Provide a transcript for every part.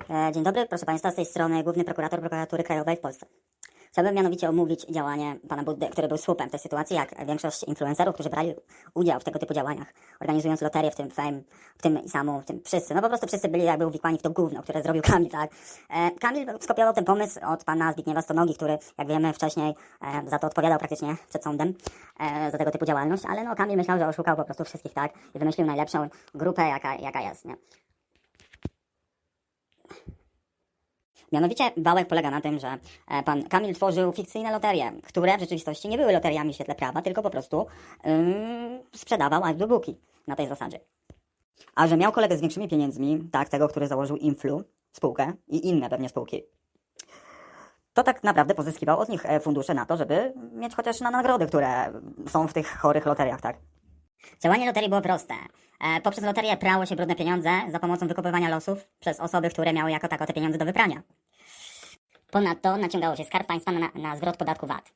E, Dzień dobry, proszę Państwa, z tej strony Główny Prokurator Prokuratury Krajowej w Polsce. Chciałbym mianowicie omówić działanie pana Buddy, który był słupem tej sytuacji, jak większość influencerów, którzy brali udział w tego typu działaniach, organizując loterię, w tym Fame, w tym Isamu, w tym wszyscy. No po prostu wszyscy byli jakby uwikłani w to gówno, które zrobił Kamil, tak? E, Kamil skopiował ten pomysł od pana Zbigniewa Stonogi, który, jak wiemy, wcześniej e, za to odpowiadał praktycznie przed sądem, e, za tego typu działalność, ale no Kamil myślał, że oszukał po prostu wszystkich, tak? I wymyślił najlepszą grupę, jaka, jaka jest, nie? Mianowicie wałek polega na tym, że e, pan Kamil tworzył fikcyjne loterie, które w rzeczywistości nie były loteriami w świetle prawa, tylko po prostu ym, sprzedawał audiobooki na tej zasadzie. A że miał kolegę z większymi pieniędzmi, tak, tego, który założył Influ, spółkę i inne pewnie spółki, to tak naprawdę pozyskiwał od nich e, fundusze na to, żeby mieć chociaż na nagrody, które są w tych chorych loteriach, tak? Działanie loterii było proste. E, poprzez loterię prało się brudne pieniądze za pomocą wykupywania losów przez osoby, które miały jako tako te pieniądze do wyprania. Ponadto naciągało się skarb państwa na, na zwrot podatku VAT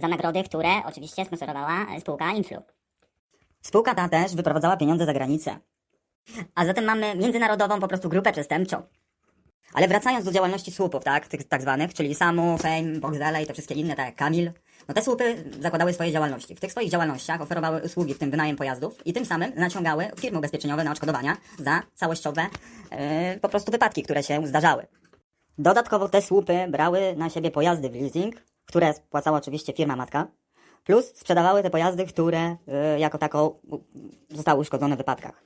za nagrody, które oczywiście sponsorowała spółka Influ. Spółka ta też wyprowadzała pieniądze za granicę. A zatem mamy międzynarodową po prostu grupę przestępczą. Ale wracając do działalności słupów, tak, tych tak zwanych, czyli Samu, Fame, Boxdele i te wszystkie inne, tak jak Kamil, no te słupy zakładały swoje działalności. W tych swoich działalnościach oferowały usługi, w tym wynajem pojazdów i tym samym naciągały firmy ubezpieczeniowe na odszkodowania za całościowe yy, po prostu wypadki, które się zdarzały. Dodatkowo te słupy brały na siebie pojazdy w leasing, które spłacała oczywiście firma matka, plus sprzedawały te pojazdy, które yy, jako tako yy, zostały uszkodzone w wypadkach.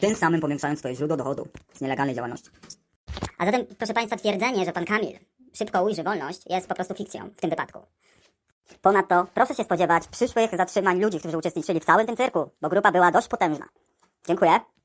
Tym samym powiększając swoje źródło dochodu z nielegalnej działalności. A zatem, proszę Państwa, twierdzenie, że pan Kamil szybko ujrzy wolność, jest po prostu fikcją w tym wypadku. Ponadto proszę się spodziewać przyszłych zatrzymań ludzi, którzy uczestniczyli w całym tym cyrku, bo grupa była dość potężna. Dziękuję.